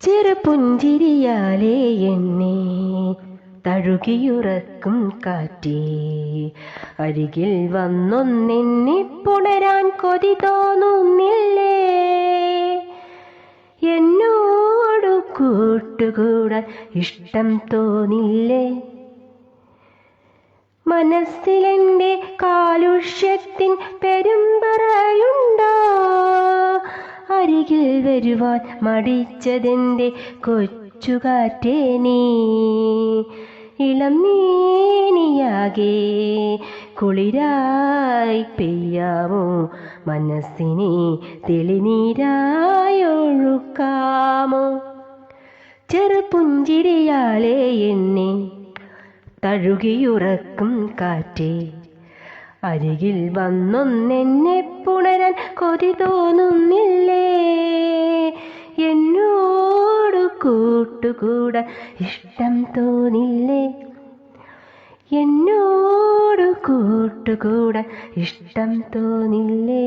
ചെറുപുഞ്ചിരിയാലേ എന്നെ തഴുകിയുറക്കും കാറ്റേ. അരികിൽ വന്നൊന്നെന്നെ പുണരാൻ കൊതി തോന്നുന്നില്ലേ? എന്നോടു കൂട്ടുകൂടാൻ ഇഷ്ടം തോന്നില്ലേ? മനസ്സിലെന്റെ കാലുഷ്യത്തിൻ പെരുമ്പറയുണ്ടോ അരികിൽ വരുവാൻ മടിച്ചതെന്റെ കൊച്ചുകാറ്റേ നീ. ഇളം നീനിയാകെ കുളിരായി പെയ്യാമോ മനസ്സിനെ തെളിനീരായൊഴുക്കാമോ ചെറുപുഞ്ചിരിയാളെ എന്നെ തഴുകിയുറക്കും കാറ്റേ. അരികിൽ വന്നൊന്നെന്നെ പുണരാൻ കൊതി തോന്നുന്നില്ലേ? കൂട്ടുകൂടാൻ ഇഷ്ടം തോന്നില്ലേ? എന്നോട് കൂട്ടുകൂടാൻ ഇഷ്ടം തോന്നില്ലേ?